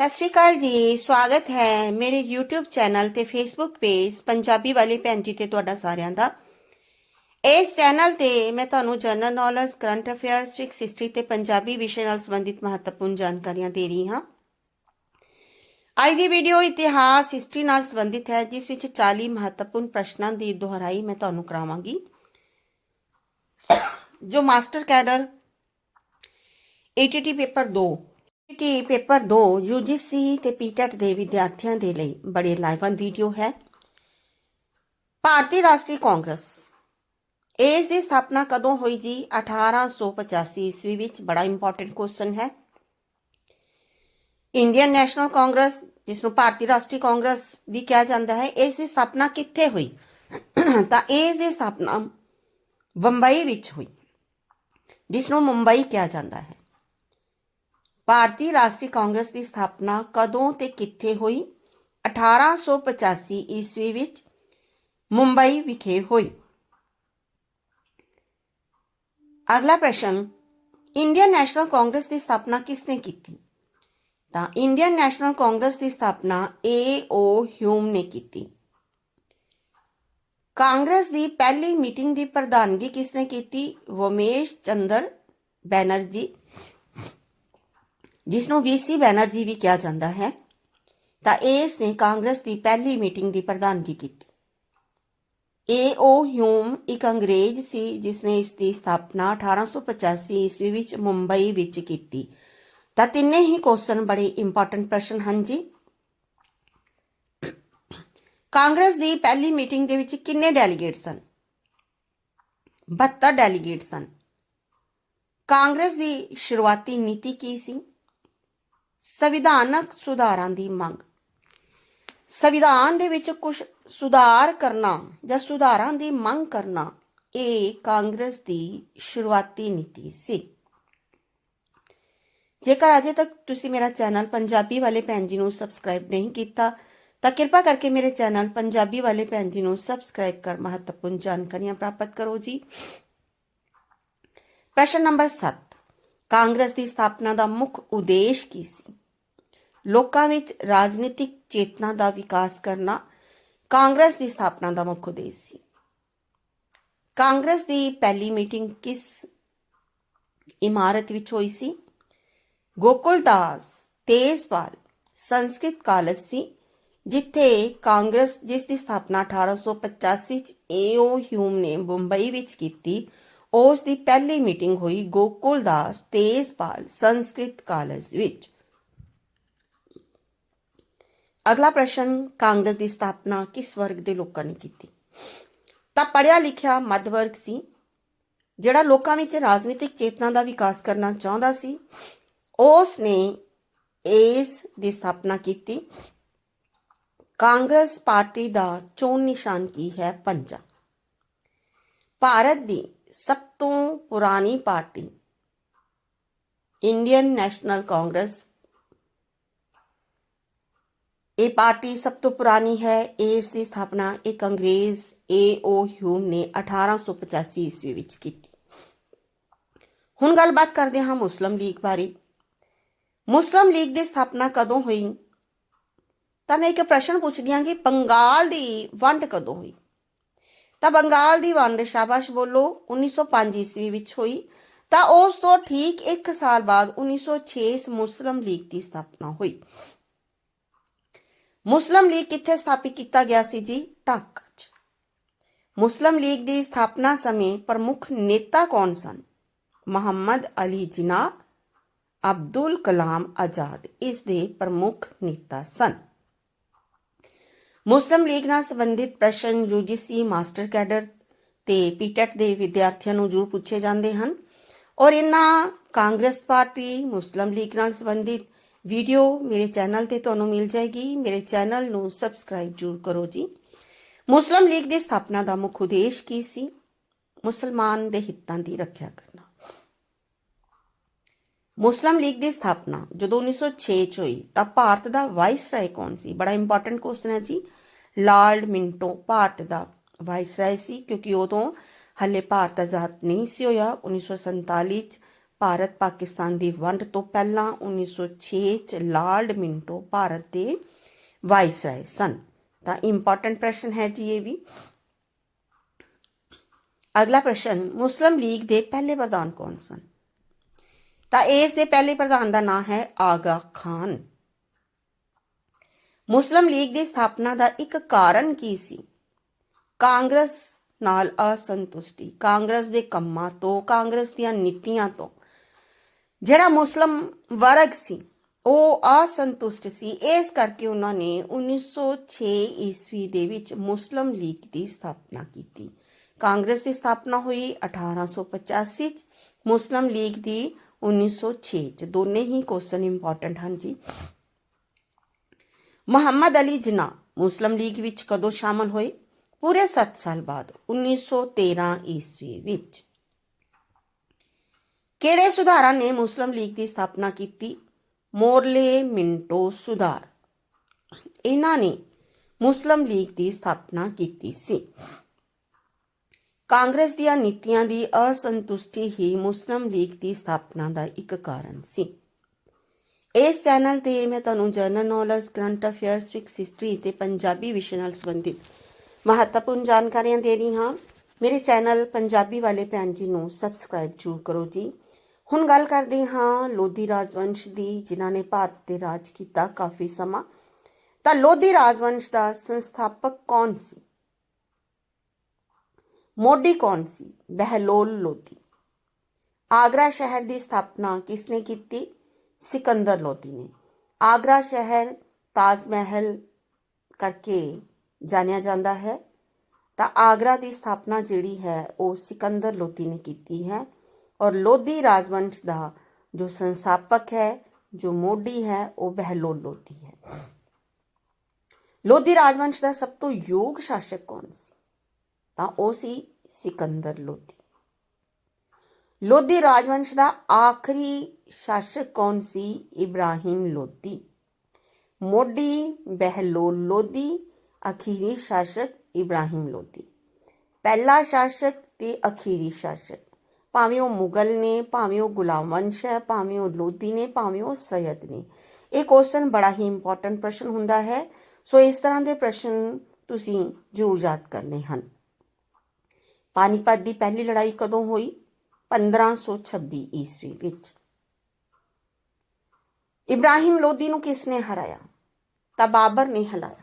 ਸਤਿ ਸ਼੍ਰੀ ਅਕਾਲ ਜੀ, ਸਵਾਗਤ ਹੈ ਮੇਰੇ YouTube ਚੈਨਲ ਤੇ Facebook ਪੇਜ ਪੰਜਾਬੀ ਵਾਲੀ ਭੈਣ ਜੀ ਤੇ ਤੁਹਾਡਾ ਸਾਰਿਆਂ ਦਾ। ਇਸ ਚੈਨਲ ਤੇ ਮੈਂ ਤੁਹਾਨੂੰ general knowledge current affairs physics history ਤੇ ਪੰਜਾਬੀ ਵਿਸ਼ੇ ਨਾਲ ਸੰਬੰਧਿਤ ਮਹੱਤਵਪੂਰਨ ਜਾਣਕਾਰੀਆਂ ਦੇ ਰਹੀ ਹਾਂ। ਅੱਜ ਦੀ ਵੀਡੀਓ ਇਤਿਹਾਸ ਹਿਸਟਰੀ ਨਾਲ ਸੰਬੰਧਿਤ ਹੈ, ਜਿਸ ਵਿੱਚ 40 ਮਹੱਤਵਪੂਰਨ ਪ੍ਰਸ਼ਨਾਂ ਦੀ ਦੁਹਰਾਈ ਮੈਂ ਤੁਹਾਨੂੰ ਕਰਾਵਾਂਗੀ। ਜੋ master cadre ATT paper 2 ATT paper 2 UGC ਤੇ PTET ਦੇ ਵਿਦਿਆਰਥੀਆਂ ਦੇ ਲਈ ਬੜੇ ਲਾਈਵਨ ਵੀਡੀਓ ਹੈ। ਭਾਰਤੀ ਰਾਸ਼ਟਰੀ ਕਾਂਗਰਸ। ਇਸ ਦੀ ਸਥਾਪਨਾ ਕਦੋਂ ਹੋਈ ਜੀ? 1885 ਈਸਵੀ ਵਿੱਚ ਬੜਾ ਇੰਪੋਰਟੈਂਟ ਕੁਐਸਚਨ ਹੈ। ਇੰਡੀਅਨ ਨੈਸ਼ਨਲ ਕਾਂਗਰਸ ਜਿਸ ਨੂੰ ਭਾਰਤੀ ਰਾਸ਼ਟਰੀ ਕਾਂਗਰਸ ਵੀ ਕਿਹਾ ਜਾਂਦਾ ਹੈ ਇਸ ਦੀ ਸਥਾਪਨਾ ਕਿੱਥੇ ਹੋਈ? ਤਾਂ ਇਸ ਦੀ ਸਥਾਪਨਾ ਬੰਬਈ ਵਿੱਚ ਹੋਈ ਜਿਸ ਨੂੰ ਮੁੰਬਈ ਕਿਹਾ ਜਾਂਦਾ ਹੈ। ਭਾਰਤੀ ਰਾਸ਼ਟਰੀ ਕਾਂਗਰਸ ਦੀ ਸਥਾਪਨਾ ਕਦੋਂ ਤੇ ਕਿੱਥੇ ਹੋਈ? 1885 ਈਸਵੀ ਵਿੱਚ ਮੁੰਬਈ ਵਿਖੇ ਹੋਈ। ਅਗਲਾ ਪ੍ਰਸ਼ਨ, ਇੰਡੀਅਨ ਨੈਸ਼ਨਲ ਕਾਂਗਰਸ ਦੀ ਸਥਾਪਨਾ ਕਿਸਨੇ ਕੀਤੀ? ਤਾਂ ਇੰਡੀਅਨ ਨੈਸ਼ਨਲ ਕਾਂਗਰਸ ਦੀ ਸਥਾਪਨਾ ਏ ਓ ਹਿਊਮ ਨੇ ਕੀਤੀ। ਕਾਂਗਰਸ ਦੀ ਪਹਿਲੀ ਮੀਟਿੰਗ ਦੀ ਪ੍ਰਧਾਨਗੀ ਕਿਸਨੇ ਕੀਤੀ? ਵਮੇਸ਼ ਚੰਦਰ ਬੈਨਰਜੀ। ਜਿਸ ਨੂੰ ਵੀਸੀ ਬੈਨਰਜੀ ਵੀ ਕਿਹਾ ਜਾਂਦਾ ਹੈ, ਤਾਂ ਇਸ ਨੇ ਕਾਂਗਰਸ ਦੀ ਪਹਿਲੀ ਮੀਟਿੰਗ ਦੀ ਪ੍ਰਧਾਨਗੀ ਕੀਤੀ। ਏ ਏ.ਓ. ਹਿਊਮ ਇੱਕ ਅੰਗਰੇਜ਼ ਸੀ ਜਿਸ ਨੇ ਇਸ ਦੀ ਸਥਾਪਨਾ 1885 ਈਸਵੀ ਵਿੱਚ ਮੁੰਬਈ ਵਿੱਚ ਕੀਤੀ। ਤਾਂ ਤਿੰਨੇ ਹੀ ਕੁਐਸਚਨ ਬੜੇ ਇੰਪੋਰਟੈਂਟ ਪ੍ਰਸ਼ਨ ਹਨ ਜੀ। ਕਾਂਗਰਸ ਦੀ ਪਹਿਲੀ ਮੀਟਿੰਗ ਦੇ ਵਿੱਚ ਕਿੰਨੇ ਡੈਲੀਗੇਟ ਸਨ? 72 ਡੈਲੀਗੇਟ ਸਨ। ਕਾਂਗਰਸ ਦੀ ਸ਼ੁਰੂਆਤੀ ਨੀਤੀ ਕੀ ਸੀ? ਸੰਵਿਧਾਨਕ ਸੁਧਾਰਾਂ ਦੀ ਮੰਗ। ਸੰਵਿਧਾਨ ਦੇ ਵਿੱਚ ਕੁਝ ਸੁਧਾਰ ਕਰਨਾ ਜਾਂ ਸੁਧਾਰਾਂ ਦੀ ਮੰਗ ਕਰਨਾ, ਇਹ ਕਾਂਗਰਸ ਦੀ ਸ਼ੁਰੂਆਤੀ ਨੀਤੀ ਸੀ। ਜੇਕਰ ਅਜੇ ਤੱਕ ਤੁਸੀਂ ਮੇਰਾ ਚੈਨਲ ਪੰਜਾਬੀ ਵਾਲੇ ਭੈਣ ਜੀ ਨੂੰ ਸਬਸਕ੍ਰਾਈਬ ਨਹੀਂ ਕੀਤਾ, ਤਾਂ ਕਿਰਪਾ ਕਰਕੇ ਮੇਰੇ ਚੈਨਲ ਪੰਜਾਬੀ ਵਾਲੇ ਭੈਣ ਜੀ ਨੂੰ ਸਬਸਕ੍ਰਾਈਬ ਕਰ ਮਹੱਤਵਪੂਰਨ ਜਾਣਕਾਰੀਆਂ ਪ੍ਰਾਪਤ ਕਰੋ ਜੀ। ਪ੍ਰਸ਼ਨ ਨੰਬਰ 7 ਕਾਂਗਰਸ ਦੀ ਸਥਾਪਨਾ ਦਾ ਮੁੱਖ ਉਦੇਸ਼ ਕੀ ਸੀ? ਲੋਕਾਂ ਵਿੱਚ ਰਾਜਨੀਤਿਕ ਚੇਤਨਾ ਦਾ ਵਿਕਾਸ ਕਰਨਾ ਕਾਂਗਰਸ ਦੀ ਸਥਾਪਨਾ ਦਾ ਮੁੱਖ ਉਦੇਸ਼ ਸੀ। ਕਾਂਗਰਸ ਦੀ ਪਹਿਲੀ ਮੀਟਿੰਗ ਕਿਸ ਇਮਾਰਤ ਵਿੱਚ ਹੋਈ ਸੀ? ਗੋਕੁਲਦਾਸ ਤੇਜਪਾਲ ਸੰਸਕ੍ਰਿਤ ਕਾਲਜ ਸੀ, ਜਿੱਥੇ ਕਾਂਗਰਸ ਜਿਸ ਦੀ ਸਥਾਪਨਾ 1885 ਚ ਏਓ ਹਿਊਮ ਨੇ ਮੁੰਬਈ ਵਿੱਚ ਕੀਤੀ ਉਸ ਦੀ ਪਹਿਲੀ ਮੀਟਿੰਗ ਹੋਈ ਗੋਕੁਲਦਾਸ ਤੇਜਪਾਲ ਸੰਸਕ੍ਰਿਤ ਕਾਲਜ ਵਿੱਚ। ਅਗਲਾ ਪ੍ਰਸ਼ਨ, ਕਾਂਗਰਸ ਦੀ ਸਥਾਪਨਾ ਕਿਸ ਵਰਗ ਦੇ ਲੋਕਾਂ ਨੇ ਕੀਤੀ? ਤਾਂ ਪੜਿਆ ਲਿਖਿਆ ਮੱਧ ਵਰਗ ਸੀ, ਜਿਹੜਾ ਲੋਕਾਂ ਵਿੱਚ ਰਾਜਨੀਤਿਕ ਚੇਤਨਾ ਦਾ ਵਿਕਾਸ ਕਰਨਾ ਚਾਹੁੰਦਾ ਸੀ। ਉਸ ਨੇ ਇਸ ਦੀ ਸਥਾਪਨਾ ਕੀਤੀ। ਕਾਂਗਰਸ ਪਾਰਟੀ ਦਾ ਚੋਣ ਨਿਸ਼ਾਨ ਕੀ ਹੈ? ਪੰਜਾ। ਭਾਰਤ ਦੀ ਸਭ ਤੋਂ ਪੁਰਾਣੀ ਪਾਰਟੀ, ਇੰਡੀਅਨ ਨੈਸ਼ਨਲ ਕਾਂਗਰਸ। ਇਹ ਪਾਰਟੀ ਸਭ ਤੋਂ ਪੁਰਾਣੀ ਹੈ, ਇਸ ਦੀ ਸਥਾਪਨਾ ਇੱਕ ਅੰਗਰੇਜ਼ ਏ ਓ ਹਿਊਮ ਨੇ 1885 ਈਸਵੀ ਵਿੱਚ ਕੀਤੀ। ਹੁਣ ਗੱਲਬਾਤ ਕਰਦੇ ਹਾਂ ਮੁਸਲਿਮ ਲੀਗ ਬਾਰੇ। ਮੁਸਲਿਮ ਲੀਗ ਦੀ ਸਥਾਪਨਾ ਕਦੋਂ ਹੋਈ? ਤਾਂ ਮੈਂ ਇੱਕ ਪ੍ਰਸ਼ਨ ਪੁੱਛਦੀ ਹਾਂ ਕਿ ਬੰਗਾਲ ਦੀ ਵੰਡ ਕਦੋਂ ਹੋਈ? ਤਾਂ ਬੰਗਾਲ ਦੀ ਵੰਡ ਸ਼ਾਬਾਸ਼ ਬੋਲੋ 1905 ਈਸਵੀ ਵਿੱਚ ਹੋਈ। ਤਾਂ ਉਸ ਤੋਂ ਠੀਕ 1 ਸਾਲ ਬਾਅਦ 1906 ਮੁਸਲਿਮ ਲੀਗ ਦੀ ਸਥਾਪਨਾ ਹੋਈ। ਮੁਸਲਿਮ ਲੀਗ ਕਿੱਥੇ ਸਥਾਪਿਤ ਕੀਤਾ ਗਿਆ ਸੀ ਜੀ? ਢਾਕਾ 'ਚ। ਮੁਸਲਿਮ ਲੀਗ ਦੀ ਸਥਾਪਨਾ ਸਮੇਂ ਪ੍ਰਮੁੱਖ ਨੇਤਾ ਕੌਣ ਸਨ? ਮੁਹੰਮਦ ਅਲੀ ਜਿਨਾ ਅਬਦੁਲ ਕਲਾਮ ਆਜ਼ਾਦ, ਇਸ ਦੇ ਪ੍ਰਮੁੱਖ ਨੇਤਾ ਸਨ। ਮੁਸਲਿਮ ਲੀਗ ਨਾਲ ਸੰਬੰਧਿਤ ਪ੍ਰਸ਼ਨ ਯੂਜੀਸੀ ਮਾਸਟਰ ਕੈਡਰ ਤੇ ਪੀਟੈਟ ਦੇ ਵਿਦਿਆਰਥੀਆਂ ਨੂੰ ਜ਼ਰੂਰ ਪੁੱਛੇ ਜਾਂਦੇ ਹਨ। ਔਰ ਇਹਨਾਂ ਕਾਂਗਰਸ ਪਾਰਟੀ ਮੁਸਲਿਮ ਲੀਗ ਨਾਲ ਸੰਬੰਧਿਤ ਵੀਡੀਓ ਮੇਰੇ ਚੈਨਲ ਤੇ ਤੁਹਾਨੂੰ ਮਿਲ ਜਾਏਗੀ। ਮੇਰੇ ਚੈਨਲ ਨੂੰ ਸਬਸਕ੍ਰਾਈਬ ਜ਼ਰੂਰ ਕਰੋ ਜੀ। ਮੁਸਲਿਮ ਲੀਗ ਦੀ ਸਥਾਪਨਾ ਦਾ ਮੁੱਖ ਉਦੇਸ਼ ਕੀ ਸੀ? ਮੁਸਲਮਾਨ ਦੇ ਹਿੱਤਾਂ ਦੀ ਰੱਖਿਆ ਕਰਨਾ। ਮੁਸਲਿਮ ਲੀਗ ਦੀ ਸਥਾਪਨਾ ਜਦੋਂ 1906 ਚ ਹੋਈ, ਤਾਂ ਭਾਰਤ ਦਾ ਵਾਈਸ ਰਾਏ ਕੌਣ ਸੀ? ਬੜਾ ਇੰਪੋਰਟੈਂਟ ਕੁਐਸਚਨ ਹੈ ਜੀ। ਲਾਰਡ ਮਿੰਟੋ ਭਾਰਤ ਦਾ ਵਾਈਸ ਰਾਏ ਸੀ, ਕਿਉਂਕਿ ਉਦੋਂ ਹੱਲੇ ਭਾਰਤ ਆਜ਼ਾਦ ਨਹੀਂ ਸੀ ਹੋਇਆ। 1947 ਚ ਭਾਰਤ ਪਾਕਿਸਤਾਨ ਦੀ ਵੰਡ ਤੋਂ ਪਹਿਲਾਂ 1906 ਚ ਲਾਰਡ ਮਿੰਟੋ ਭਾਰਤ ਦੇ ਵਾਈਸ ਰਾਏ ਸਨ। ਤਾਂ ਇੰਪੋਰਟੈਂਟ ਪ੍ਰਸ਼ਨ ਹੈ ਜੀ ਇਹ ਵੀ। ਅਗਲਾ ਪ੍ਰਸ਼ਨ, ਮੁਸਲਿਮ ਲੀਗ ਦੇ ਪਹਿਲੇ ਪ੍ਰਧਾਨ ਕੌਣ ਸਨ? ਤਾਂ ਇਸ ਦੇ ਪਹਿਲੇ ਪ੍ਰਧਾਨ ਦਾ ਨਾਮ ਹੈ ਆਗਾ ਖਾਨ। ਮੁਸਲਿਮ ਲੀਗ ਦੀ ਸਥਾਪਨਾ ਦਾ ਇੱਕ ਕਾਰਨ ਕੀ ਸੀ? ਕਾਂਗਰਸ ਨਾਲ ਅਸੰਤੁਸ਼ਟੀ, ਕਾਂਗਰਸ ਦੇ ਕੰਮਾਂ ਤੋਂ, ਕਾਂਗਰਸ ਦੀਆਂ ਨੀਤੀਆਂ ਤੋਂ। ਜਿਹੜਾ ਮੁਸਲਿਮ ਵਰਗ ਸੀ, ਉਹ ਅਸੰਤੁਸ਼ਟ ਸੀ। ਇਸ ਕਰਕੇ ਉਹਨਾਂ ਨੇ 1906 ਈਸਵੀ ਦੇ ਵਿੱਚ ਮੁਸਲਿਮ ਲੀਗ ਦੀ ਸਥਾਪਨਾ ਕੀਤੀ। ਕਾਂਗਰਸ ਦੀ ਸਥਾਪਨਾ ਹੋਈ 1885 ਚ। ਮੁਸਲਿਮ ਲੀਗ ਦੀ 1906 ਚ ਦੋਨੇ ਹੀ ਕੁਐਸਚਨ ਇੰਪੋਰਟੈਂਟ ਹਨ ਜੀ। ਮੁਹੰਮਦ ਅਲੀ ਜਿਨਾ ਮੁਸਲਿਮ ਲੀਗ ਵਿੱਚ ਕਦੋਂ ਸ਼ਾਮਲ ਹੋਏ? ਪੂਰੇ 7 ਸਾਲ ਬਾਅਦ 1913 ਈਸਵੀ ਵਿੱਚ। ਕਿਹੜੇ ਸੁਧਾਰਾਂ ਨੇ ਮੁਸਲਿਮ ਲੀਗ ਦੀ ਸਥਾਪਨਾ ਕੀਤੀ? ਮੋਰਲੇ ਮਿੰਟੋ ਸੁਧਾਰ। ਇਹਨਾਂ ਨੇ ਮੁਸਲਿਮ ਲੀਗ ਦੀ ਸਥਾਪਨਾ ਕੀਤੀ ਸੀ। ਕਾਂਗਰਸ ਦੀਆਂ ਨੀਤੀਆਂ ਦੀ ਅਸੰਤੁਸ਼ਟੀ ਹੀ ਮੁਸਲਿਮ ਲੀਗ ਦੀ ਸਥਾਪਨਾ ਦਾ ਇੱਕ ਕਾਰਨ ਸੀ। ਇਸ ਚੈਨਲ ਤੇ ਮੈਂ ਤੁਹਾਨੂੰ general knowledge, current affairs, fix history ਤੇ ਪੰਜਾਬੀ ਵਿਸ਼ੇ ਨਾਲ ਸੰਬੰਧਿਤ ਮਹੱਤਵਪੂਰਨ ਜਾਣਕਾਰੀਆਂ ਦੇ ਰਹੀ ਹਾਂ। ਮੇਰੇ ਚੈਨਲ ਪੰਜਾਬੀ ਵਾਲੇ ਭੈਣ ਜੀ ਨੂੰ ਸਬਸਕ੍ਰਾਈਬ ਜ਼ਰੂਰ ਕਰੋ ਜੀ। ਹੁਣ ਗੱਲ ਕਰਦੇ ਹਾਂ ਲੋਧੀ ਰਾਜਵੰਸ਼ ਦੀ, ਜਿਨ੍ਹਾਂ ਨੇ ਭਾਰਤ ਤੇ ਰਾਜ ਕੀਤਾ ਕਾਫੀ ਸਮਾਂ। ਤਾਂ ਲੋਧੀ ਰਾਜਵੰਸ਼ ਦਾ ਸੰਸਥਾਪਕ ਕੌਣ ਸੀ? ਮੋਢੀ ਕੌਣ ਸੀ ਬਹਿਲੋਲ ਲੋਧੀ ਆਗਰਾ ਸ਼ਹਿਰ ਦੀ ਸਥਾਪਨਾ ਕਿਸਨੇ ਕੀਤੀ ਸਿਕੰਦਰ ਲੋਧੀ ਨੇ ਆਗਰਾ ਸ਼ਹਿਰ ਤਾਜ ਮਹਿਲ ਕਰਕੇ ਜਾਣਿਆ ਜਾਂਦਾ ਹੈ ਤਾਂ ਆਗਰਾ ਦੀ ਸਥਾਪਨਾ ਜਿਹੜੀ ਹੈ ਉਹ ਸਿਕੰਦਰ ਲੋਧੀ ਨੇ ਕੀਤੀ ਹੈ ਔਰ ਲੋਧੀ ਰਾਜਵੰਸ਼ ਦਾ ਜੋ ਸੰਸਥਾਪਕ ਹੈ ਜੋ ਮੋਢੀ ਹੈ ਉਹ ਬਹਿਲੋਲ ਲੋਧੀ ਹੈ ਲੋਧੀ ਰਾਜਵੰਸ਼ ਦਾ ਸਭ ਤੋਂ ਯੋਗ ਸ਼ਾਸਕ ਕੌਣ ਸੀ ਤਾਂ ਉਹ ਸੀ ਸਿਕੰਦਰ ਲੋਧੀ। ਲੋਧੀ ਰਾਜਵੰਸ਼ ਦਾ ਆਖਰੀ ਸ਼ਾਸਕ ਕੌਣ ਸੀ? ਇਬਰਾਹਿਮ ਲੋਧੀ। ਮੋਢੀ ਬਹਿਲੋਲ ਲੋਧੀ, ਅਖੀਰੀ ਸ਼ਾਸਕ ਇਬਰਾਹਿਮ ਲੋਧੀ। ਪਹਿਲਾ ਸ਼ਾਸਕ ਤੇ ਅਖੀਰੀ ਸ਼ਾਸਕ। ਭਾਵੇਂ ਉਹ ਮੁਗਲ ਨੇ, ਭਾਵੇਂ ਉਹ ਗੁਲਾਮ ਵੰਸ਼ ਹੈ, ਭਾਵੇਂ ਉਹ ਲੋਧੀ ਨੇ, ਭਾਵੇਂ ਉਹ ਸੈਦ ਨੇ। ਇਹ ਕੁਐਸਚਨ ਬੜਾ ਹੀ ਇੰਪੋਰਟੈਂਟ ਪ੍ਰਸ਼ਨ ਹੁੰਦਾ ਹੈ। ਸੋ ਇਸ ਤਰ੍ਹਾਂ ਦੇ ਪ੍ਰਸ਼ਨ ਤੁਸੀਂ ਜ਼ਰੂਰ ਯਾਦ ਕਰਨੇ ਹਨ। ਪਾਨੀਪਤ ਦੀ ਪਹਿਲੀ ਲੜਾਈ ਕਦੋਂ ਹੋਈ? 1526 ਈਸਵੀ ਵਿੱਚ। ਇਬਰਾਹਿਮ ਲੋਧੀ ਨੂੰ ਕਿਸ ਨੇ ਹਰਾਇਆ? ਤਾਂ ਬਾਬਰ ਨੇ ਹਰਾਇਆ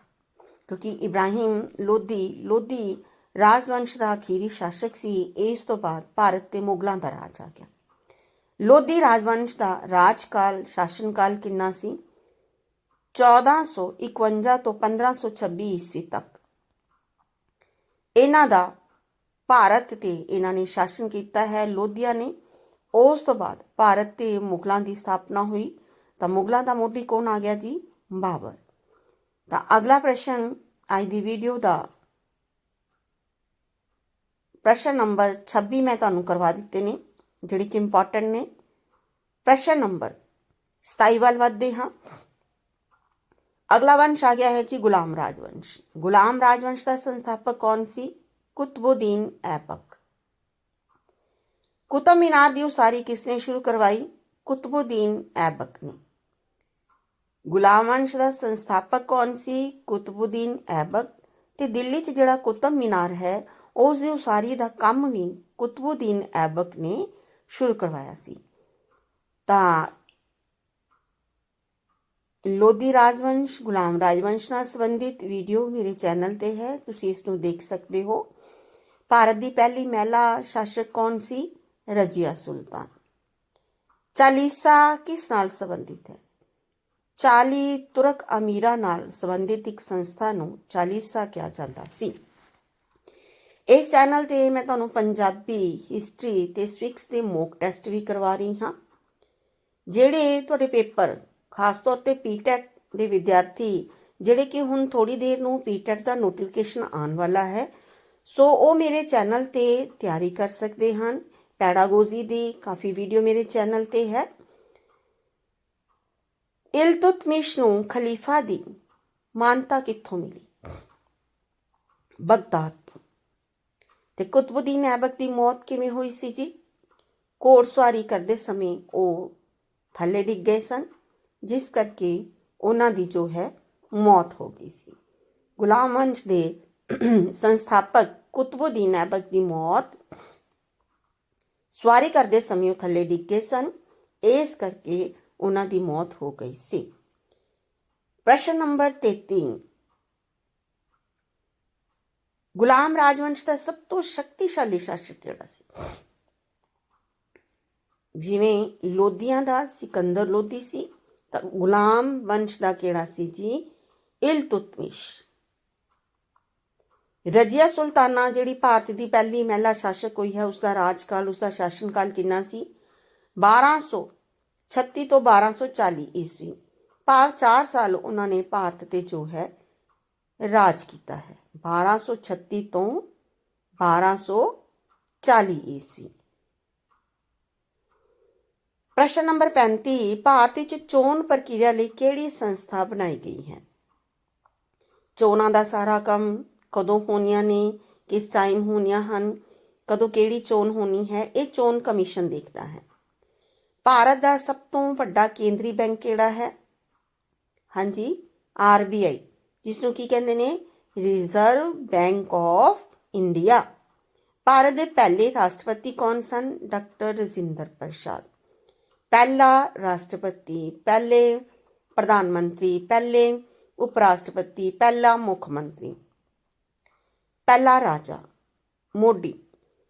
ਕਿਉਂਕਿ ਇਬਰਾਹਿਮ ਲੋਧੀ ਲੋਧੀ ਰਾਜਵੰਸ਼ ਦਾ ਅਖੀਰੀ ਸ਼ਾਸਕ ਸੀ, ਇਸ ਤੋਂ ਬਾਅਦ ਭਾਰਤ ਤੇ ਮੁਗਲਾਂ ਦਾ ਰਾਜ ਆ ਗਿਆ। ਲੋਧੀ ਰਾਜਵੰਸ਼ ਦਾ ਰਾਜਕਾਲ, ਸ਼ਾਸਨਕਾਲ ਕਿੰਨਾ ਸੀ? 1451 ਤੋਂ 1526 ਈਸਵੀ ਤੱਕ। ਇਹਨਾਂ ਦਾ ਭਾਰਤ ਤੇ ਇਹਨਾਂ ਨੇ ਸ਼ਾਸਨ ਕੀਤਾ ਹੈ, ਲੋਧੀਆ ਨੇ। ਉਸ ਤੋਂ ਬਾਅਦ ਭਾਰਤ ਤੇ ਮੁਗਲਾਂ ਦੀ ਸਥਾਪਨਾ ਹੋਈ। ਤਾਂ ਮੁਗਲਾਂ ਦਾ ਮੋਢੀ ਕੌਣ ਆ ਗਿਆ ਜੀ? ਬਾਬਰ। ਤਾਂ ਅਗਲਾ ਪ੍ਰਸ਼ਨ ਅੱਜ ਦੀ ਵੀਡੀਓ ਦਾ ਪ੍ਰਸ਼ਨ ਨੰਬਰ 26 ਮੈਂ ਤੁਹਾਨੂੰ ਕਰਵਾ ਦਿੱਤੇ ਨੇ, ਜਿਹੜੇ ਕਿ ਇੰਪੋਰਟੈਂਟ ਨੇ। ਪ੍ਰਸ਼ਨ ਨੰਬਰ 27 ਵੱਲ ਵੱਧਦੇ ਹਾਂ। ਅਗਲਾ ਵੰਸ਼ ਆ ਗਿਆ ਹੈ ਜੀ ਗੁਲਾਮ ਰਾਜਵੰਸ਼। ਗੁਲਾਮ ਰਾਜਵੰਸ਼ ਦਾ ਸੰਸਥਾਪਕ ਕੌਣ ਸੀ? ਕੁਤਬੁਦੀਨ ਐਬਕ ਕੁਤਬ ਮੀਨਾਰ ਦੀ ਉਸਾਰੀ ਕਿਸਨੇ ਸ਼ੁਰੂ ਕਰਵਾਈ? ਕੁਤਬੁਦੀਨ ਐਬਕ ਨੇ। ਗੁਲਾਮ ਵੰਸ਼ ਦਾ ਸੰਸਥਾਪਕ ਕੌਣ ਸੀ? ਕੁਤਬੁਦੀਨ ਐਬਕ ਤੇ ਦਿੱਲੀ 'ਚ ਜਿਹੜਾ ਕੁਤਬ ਮੀਨਾਰ ਹੈ, ਉਸ ਦੀ ਉਸਾਰੀ ਦਾ ਕੰਮ ਵੀ ਕੁਤਬੁਦੀਨ ਐਬਕ ਨੇ ਸ਼ੁਰੂ ਕਰਵਾਇਆ ਸੀ। ਤਾਂ ਲੋਧੀ ਰਾਜਵੰਸ਼, ਗੁਲਾਮ ਰਾਜਵੰਸ਼ ਨਾਲ ਸੰਬੰਧਿਤ ਵੀਡੀਓ ਮੇਰੇ ਚੈਨਲ ਤੇ ਹੈ, ਤੁਸੀਂ ਇਸ ਨੂੰ ਦੇਖ ਸਕਦੇ ਹੋ। ਭਾਰਤ ਦੀ ਪਹਿਲੀ ਮਹਿਲਾ ਸ਼ਾਸਕ ਕੌਣ ਸੀ? ਰਜੀਆ ਸੁਲਤਾਨ। ਚਾਲੀਸਾ ਕਿਸ ਨਾਲ ਸੰਬੰਧਿਤ ਹੈ? 40 ਤੁਰਕ ਅਮੀਰਾਂ ਨਾਲ ਸੰਬੰਧਿਤ ਇੱਕ ਸੰਸਥਾ ਨੂੰ ਚਾਲੀਸਾ ਕਿਹਾ ਜਾਂਦਾ ਸੀ। ਇਸ ਚੈਨਲ ਤੇ ਮੈਂ ਤੁਹਾਨੂੰ ਪੰਜਾਬੀ ਹਿਸਟਰੀ ਤੇ ਸਵਿਕਸ ਦੇ ਮੋਕ ਟੈਸਟ ਵੀ ਕਰਵਾ ਰਹੀ ਹਾਂ। ਜਿਹੜੇ ਤੁਹਾਡੇ ਪੇਪਰ, ਖਾਸ ਤੌਰ ਤੇ ਪੀਟੈਟ ਦੇ ਵਿਦਿਆਰਥੀ, ਜਿਹੜੇ ਕਿ ਹੁਣ ਥੋੜੀ ਦੇਰ ਨੂੰ ਪੀਟੈਟ ਦਾ ਨੋਟੀਫਿਕੇਸ਼ਨ ਆਉਣ ਵਾਲਾ ਹੈ ਸੋ ਉਹ ਮੇਰੇ ਚੈਨਲ ਤੇ ਤਿਆਰੀ ਕਰ ਸਕਦੇ ਹਨ। ਪੈਡਾਗੋਜੀ ਦੀ ਕਾਫੀ ਵੀਡੀਓ ਮੇਰੇ ਚੈਨਲ ਤੇ ਹੈ। ਇਲਤੁਤਮਿਸ਼ ਨੂੰ ਖਲੀਫਾ ਦੀ ਮਾਨਤਾ ਕਿੱਥੋਂ ਮਿਲੀ? ਬਗਦਾਦ ਤੋਂ। ਤੇ ਕੁਤਬੁਦੀਨ ਐਬਕ ਦੀ ਮੌਤ ਕਿਵੇਂ ਹੋਈ ਸੀ ਜੀ? ਘੋੜਸਵਾਰੀ ਕਰਦੇ ਸਮੇਂ ਉਹ ਥੱਲੇ ਡਿੱਗ ਗਏ ਸਨ, ਜਿਸ ਕਰਕੇ ਉਹਨਾਂ ਦੀ ਜੋ ਹੈ ਮੌਤ ਹੋ ਗਈ ਸੀ। ਗੁਲਾਮ ਵੰਸ਼ ਦੇ ਸੰਸਥਾਪਕ ਕੁਤਬੁਦੀਨ ਐਬਕ ਦੀ ਮੌਤ। ਸਵਾਰੀ ਕਰਦੇ ਸਮੇਂ ਥੱਲੇ ਡਿੱਗੇ ਸਨ। ਇਸ ਕਰਕੇ ਉਹਨਾਂ ਦੀ ਮੌਤ ਹੋ ਗਈ ਸੀ। ਪ੍ਰਸ਼ਨ ਨੰਬਰ 33 ਗੁਲਾਮ ਰਾਜਵੰਸ਼ ਦਾ ਸਭ ਤੋਂ ਸ਼ਕਤੀਸ਼ਾਲੀ ਸ਼ਾਸਕ ਕਿਹੜਾ ਸੀ? ਜਿਵੇਂ ਲੋਧੀਆਂ ਦਾ, ਸਿਕੰਦਰ ਲੋਧੀ ਸੀ। ਤਾਂ ਗੁਲਾਮ ਵੰਸ਼ ਦਾ ਕਿਹੜਾ ਸੀ ਜੀ? ਇਲਤੁਤਮਿਸ਼। ਰਜੀਆ ਸੁਲਤਾਨਾ, ਜਿਹੜੀ ਭਾਰਤ ਦੀ ਪਹਿਲੀ ਮਹਿਲਾ ਸ਼ਾਸਕ ਹੋਈ ਹੈ ਉਸ ਦਾ ਰਾਜਕਾਲ ਉਸ ਦਾ ਸ਼ਾਸਨਕਾਲ ਕਿੰਨਾ ਸੀ? 1236 ਤੋਂ 1240 ਈਸਵੀ। ਭਾਵ 4 ਸਾਲ ਉਹਨਾਂ ਨੇ ਭਾਰਤ ਤੇ ਜੋ ਹੈ, ਰਾਜ ਕੀਤਾ ਹੈ। 1236 ਤੋਂ 1240 ਈਸਵੀ। ਪ੍ਰਸ਼ਨ ਨੰਬਰ 35 ਭਾਰਤ ਵਿੱਚ ਚੋਣ ਪ੍ਰਕਿਰਿਆ ਲਈ ਕਿਹੜੀ ਸੰਸਥਾ ਬਣਾਈ ਗਈ ਹੈ? ਚੋਣਾਂ ਦਾ ਸਾਰਾ ਕੰਮ ਕਦੋਂ ਹੋਣੀਆਂ ਨੇ, ਕਿਸ ਟਾਈਮ ਹੋਣੀਆਂ ਹਨ, ਕਦੋਂ ਕਿਹੜੀ ਚੋਣ ਹੋਣੀ ਹੈ, ਇਹ ਚੋਣ ਕਮਿਸ਼ਨ ਦੇਖਦਾ ਹੈ। ਭਾਰਤ ਦਾ ਸਭ ਤੋਂ ਵੱਡਾ ਕੇਂਦਰੀ ਬੈਂਕ ਕਿਹੜਾ ਹੈ? ਹਾਂਜੀ ਆਰਬੀਆਈ ਜਿਸ ਨੂੰ ਕੀ ਕਹਿੰਦੇ ਨੇ? Reserve bank of India Bharat ਦੇ ਪਹਿਲੇ ਰਾਸ਼ਟਰਪਤੀ ਕੌਣ ਸਨ? ਡਾਕਟਰ ਰਜਿੰਦਰ ਪ੍ਰਸਾਦ। ਪਹਿਲਾ ਰਾਸ਼ਟਰਪਤੀ, ਪਹਿਲੇ ਪ੍ਰਧਾਨ ਮੰਤਰੀ, ਪਹਿਲੇ ਉਪ ਰਾਸ਼ਟਰਪਤੀ, ਪਹਿਲਾ ਮੁੱਖ ਮੰਤਰੀ। ਪਹਿਲਾ ਰਾਜਾ, ਮੋਢੀ।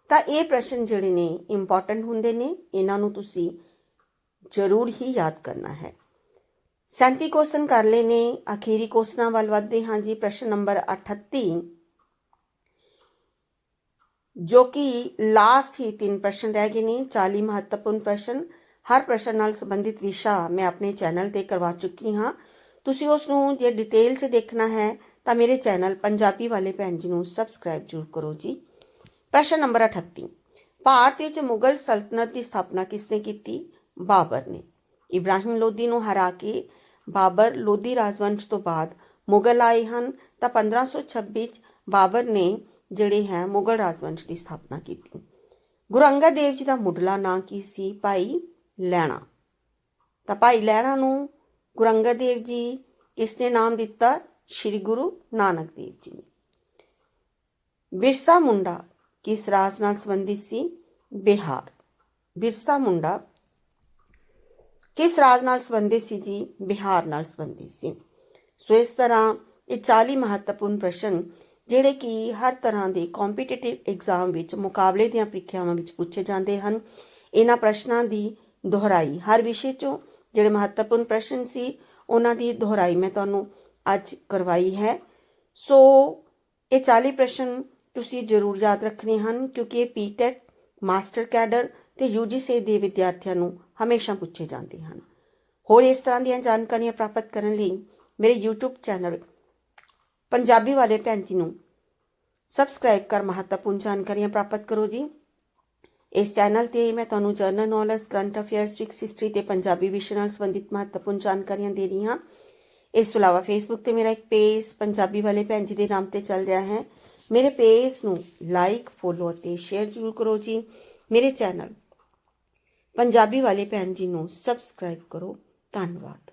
ਤਾਂ ਇਹ ਪ੍ਰਸ਼ਨ ਜਿਹੜੇ ਨੇ ਇੰਪੋਰਟੈਂਟ ਹੁੰਦੇ ਨੇ, ਇਹਨਾਂ ਨੂੰ ਤੁਸੀਂ ਜ਼ਰੂਰ ਹੀ ਯਾਦ ਕਰਨਾ ਹੈ। 37 ਕੁਐਸਚਨ ਕਰ ਲਏ ਨੇ, ਅਖੀਰੀ ਕੁਐਸਚਨਾਂ ਵੱਲ ਵਧਦੇ ਹਾਂ ਜੀ, ਪ੍ਰਸ਼ਨ ਨੰਬਰ 38 ਜੋ ਕਿ ਲਾਸਟ ਹੀ ਤਿੰਨ ਪ੍ਰਸ਼ਨ ਰਹਿ ਗਏ ਨੇ 40 ਮਹੱਤਵਪੂਰਨ ਪ੍ਰਸ਼ਨ। ਹਰ ਪ੍ਰਸ਼ਨ ਨਾਲ ਸੰਬੰਧਿਤ ਵਿਸ਼ਾ ਮੈਂ ਆਪਣੇ ਚੈਨਲ ਤੇ ਕਰਵਾ ਚੁੱਕੀ ਹਾਂ। ਤੁਸੀਂ ਉਸ ਨੂੰ ਜੇ ਡਿਟੇਲ 'ਚ ਦੇਖਣਾ ਹੈ ਤਾਂ ਮੇਰੇ ਚੈਨਲ ਪੰਜਾਬੀ ਵਾਲੇ ਭੈਣ ਜੀ ਨੂੰ ਸਬਸਕ੍ਰਾਈਬ ਜ਼ਰੂਰ ਕਰੋ ਜੀ। ਪ੍ਰਸ਼ਨ ਨੰਬਰ 38 ਭਾਰਤ ਵਿੱਚ ਮੁਗਲ ਸਲਤਨਤ ਦੀ ਸਥਾਪਨਾ ਕਿਸਨੇ ਕੀਤੀ? ਬਾਬਰ ਨੇ। ਇਬਰਾਹਿਮ ਲੋਧੀ ਨੂੰ ਹਰਾ ਕੇ ਬਾਬਰ ਲੋਧੀ ਰਾਜਵੰਸ਼ ਤੋਂ ਬਾਅਦ ਮੁਗਲ ਆਏ ਹਨ। ਤਾਂ 1526 ਚ ਬਾਬਰ ਨੇ ਜਿਹੜੇ ਹੈ ਮੁਗਲ ਰਾਜਵੰਸ਼ ਦੀ ਸਥਾਪਨਾ ਕੀਤੀ। ਗੁਰੂ ਅੰਗਦ ਦੇਵ ਜੀ ਦਾ ਮੁੱਢਲਾ ਨਾਂ ਕੀ ਸੀ? ਭਾਈ ਲੈਣਾ। ਤਾਂ ਭਾਈ ਲੈਣਾ ਨੂੰ ਗੁਰੂ ਅੰਗਦ ਦੇਵ ਜੀ ਕਿਸਨੇ ਨਾਮ ਦਿੱਤਾ? ਸ੍ਰੀ ਗੁਰੂ ਨਾਨਕ ਦੇਵ ਜੀ ਨੇ। ਬਿਰਸਾ ਮੁੰਡਾ ਕਿਸ ਰਾਜ ਨਾਲ ਸੰਬੰਧਿਤ ਸੀ? ਬਿਹਾਰ। ਬਿਰਸਾ ਮੁੰਡਾ ਕਿਸ ਰਾਜ ਨਾਲ ਸੰਬੰਧਿਤ ਸੀ ਜੀ? ਬਿਹਾਰ ਨਾਲ ਸੰਬੰਧਿਤ ਸੀ। ਸੋ ਇਸ ਤਰ੍ਹਾਂ ਇਹ 40 ਮਹੱਤਵਪੂਰਨ ਪ੍ਰਸ਼ਨ ਜਿਹੜੇ ਕਿ ਹਰ ਤਰ੍ਹਾਂ ਦੇ ਕੰਪੀਟੀਟਿਵ ਐਗਜ਼ਾਮ ਵਿੱਚ, ਮੁਕਾਬਲੇ ਦੀਆਂ ਪ੍ਰੀਖਿਆਵਾਂ ਵਿੱਚ ਪੁੱਛੇ ਜਾਂਦੇ ਹਨ। ਇਹਨਾਂ ਪ੍ਰਸ਼ਨਾਂ ਦੀ ਦੁਹਰਾਈ। ਹਰ ਵਿਸ਼ੇ ਚੋਂ ਜਿਹੜੇ ਮਹੱਤਵਪੂਰਨ ਪ੍ਰਸ਼ਨ ਸੀ, ਉਹਨਾਂ ਦੀ ਦੁਹਰਾਈ ਮੈਂ ਤੁਹਾਨੂੰ ਅੱਜ ਕਰਵਾਈ ਹੈ। ਸੋ ਇਹ 40 ਪ੍ਰਸ਼ਨ ਤੁਸੀਂ ਜ਼ਰੂਰ ਯਾਦ ਰੱਖਣੇ ਹਨ ਕਿਉਂਕਿ ਇਹ ਪੀਟੈਟ ਮਾਸਟਰ ਕੈਡਰ ਤੇ ਯੂਜੀਸੀ ਦੇ ਵਿਦਿਆਰਥੀਆਂ ਨੂੰ ਹਮੇਸ਼ਾ ਪੁੱਛੇ ਜਾਂਦੇ ਹਨ। ਹੋਰ ਇਸ ਤਰ੍ਹਾਂ ਦੀਆਂ ਜਾਣਕਾਰੀਆਂ ਪ੍ਰਾਪਤ ਕਰਨ ਲਈ ਮੇਰੇ YouTube ਚੈਨਲ ਪੰਜਾਬੀ ਵਾਲੇ ਭੈਣ ਜੀ ਨੂੰ ਸਬਸਕ੍ਰਾਈਬ ਕਰ ਮਹੱਤਵਪੂਰਨ ਜਾਣਕਾਰੀਆਂ ਪ੍ਰਾਪਤ ਕਰੋ ਜੀ। ਇਸ ਚੈਨਲ ਤੇ ਮੈਂ ਤੁਹਾਨੂੰ general knowledge current affairs physics history ਤੇ ਪੰਜਾਬੀ ਵਿਸ਼ੇ ਨਾਲ ਸੰਬੰਧਿਤ ਮਹੱਤਵਪੂਰਨ ਜਾਣਕਾਰੀਆਂ ਦੇ ਰਹੀ ਹਾਂ। ਇਸ ਤੋਂ ਇਲਾਵਾ ਫੇਸਬੁੱਕ ਤੇ ਮੇਰਾ ਇੱਕ ਪੇਜ ਪੰਜਾਬੀ ਵਾਲੇ ਭੈਣ ਜੀ ਦੇ ਨਾਮ ਤੇ ਚੱਲ ਰਿਹਾ ਹੈ। ਮੇਰੇ ਪੇਜ ਨੂੰ ਲਾਈਕ ਫੋਲੋ ਅਤੇ ਸ਼ੇਅਰ ਜ਼ਰੂਰ ਕਰੋ ਜੀ। ਮੇਰੇ ਚੈਨਲ ਪੰਜਾਬੀ ਵਾਲੇ ਭੈਣ ਜੀ ਨੂੰ ਸਬਸਕ੍ਰਾਈਬ ਕਰੋ। ਧੰਨਵਾਦ।